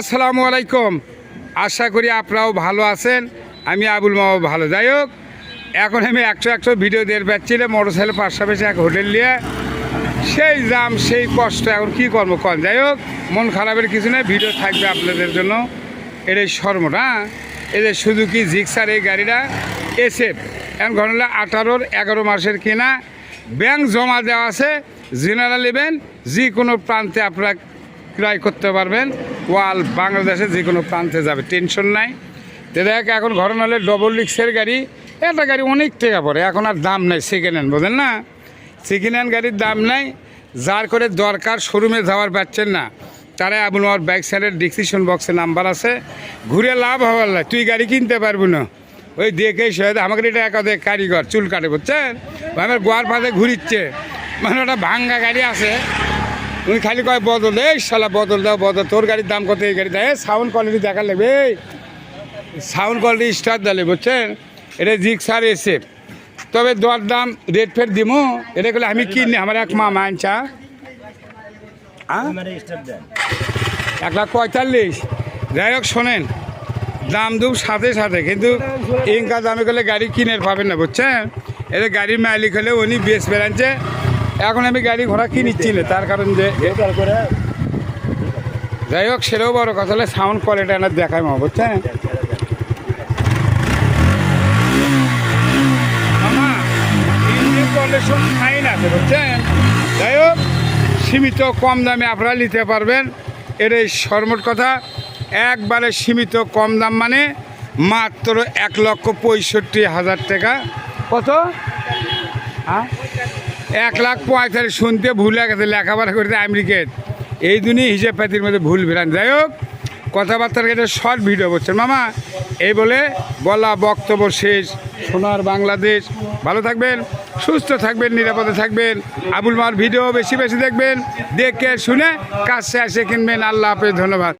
আসসালামু আলাইকুম। আশা করি আপনারাও ভালো আছেন, আমি আবুল মামা ভালো। যাই হোক, এখন আমি একশো একশো ভিডিও দিয়ে পাচ্ছিলে মোটর সাইকেল পাশাপাশি এক হোটেল নিয়ে। সেই জাম, সেই কষ্ট, এখন কী কর্ম কন? যাই হোক, মন খারাপের কিছু নেই, ভিডিও থাকবে আপনাদের জন্য। এটাই শর্মটা এদের শুধু কি জিক্সার, এই গাড়িটা এসে এখন ঘটনা আঠারোর এগারো মাসের কেনা। ব্যাংক জমা দেওয়া আছে, জেনারেল নেবেন যে কোনো প্রান্তে আপনারা ক্রয় করতে পারবেন। ওয়াল বাংলাদেশে যে কোনো প্রান্তে যাবে, টেনশন নাই। তো দেখ, এখন ঘটনা হলে ডবল রিক্সের গাড়ি, একটা গাড়ি অনেক টাকা পড়ে, এখন আর দাম নাই সেকেন্ড হ্যান্ড বোঝেন না? সেকেন্ড হ্যান্ড গাড়ির দাম নাই, যার করে দরকার শোরুমে যাওয়ার পাচ্ছেন না। তারা আবুল আমার বাইক সাইডের ডিসক্রিপশন বক্সে নাম্বার আছে। ঘুরে লাভ হবার না, তুই গাড়ি কিনতে পারবি না। ওই দেখে সে আমাকে এটা একাধিক কারিগর, চুল কাটে, বুঝছেন? আমার গোয়ার পাশে ঘুরিচ্ছে। মানে ওটা ভাঙ্গা গাড়ি আছে। উনি খালি কয়, বদল, এই শালা বদল দাও, বদল, তোর গাড়ির দাম কত, এই গাড়ি দেয় সাউন্ড কোয়ালিটি দেখা লাগবে সাউন্ড কোয়ালিটি স্টার দিলে বুঝছেন? এটা জিক্সার এসে তবে দর দাম, রেট ফেট দিমু, এটা করলে আমি কিনি, আমার এক মা মানছা এক লাখ পঁয়তাল্লিশ। যাই হোক, শোনেন, দাম দুম সাথে সাথে, কিন্তু ইনকা দামে গেলে গাড়ি কিনে পাবেন না, বুঝছেন? এটা গাড়ির মালিক হলে উনি বেশ বেড়াচ্ছে এখন আমি গাড়ি ঘোড়া কিনিচ্ছি না তার কারণ যে যাই হোক, সেটাও বড় কথা হলে সাউন্ড কোয়ালিটি আমার দেখায় মা বুঝছেন যাই হোক, সীমিত কম দামে আপনারা নিতে পারবেন। এটাই সর্বট কথা। একবারে সীমিত কম দাম মানে মাত্র এক লক্ষ পঁয়ষট্টি হাজার টাকা। কত? হ্যাঁ? এক লাখ পঁয়তাল্লিশ শুনতে ভুল গেছে, লেখাপড়া করতে আমেরিকের এই দুনিয়া হিসেব পাতির মধ্যে ভুল ভেরান যাই হোক, কথাবার্তার এটা শর্ট ভিডিও করছেন মামা, এই বলে বলা বক্তব্য শেষ। সোনার বাংলাদেশ। ভালো থাকবেন, সুস্থ থাকবেন, নিরাপদে থাকবেন। আবুল মার ভিডিও বেশি বেশি দেখবেন। দেখে শুনে কাছে এসে কিনবেন। আল্লাহ হাফেজ, ধন্যবাদ।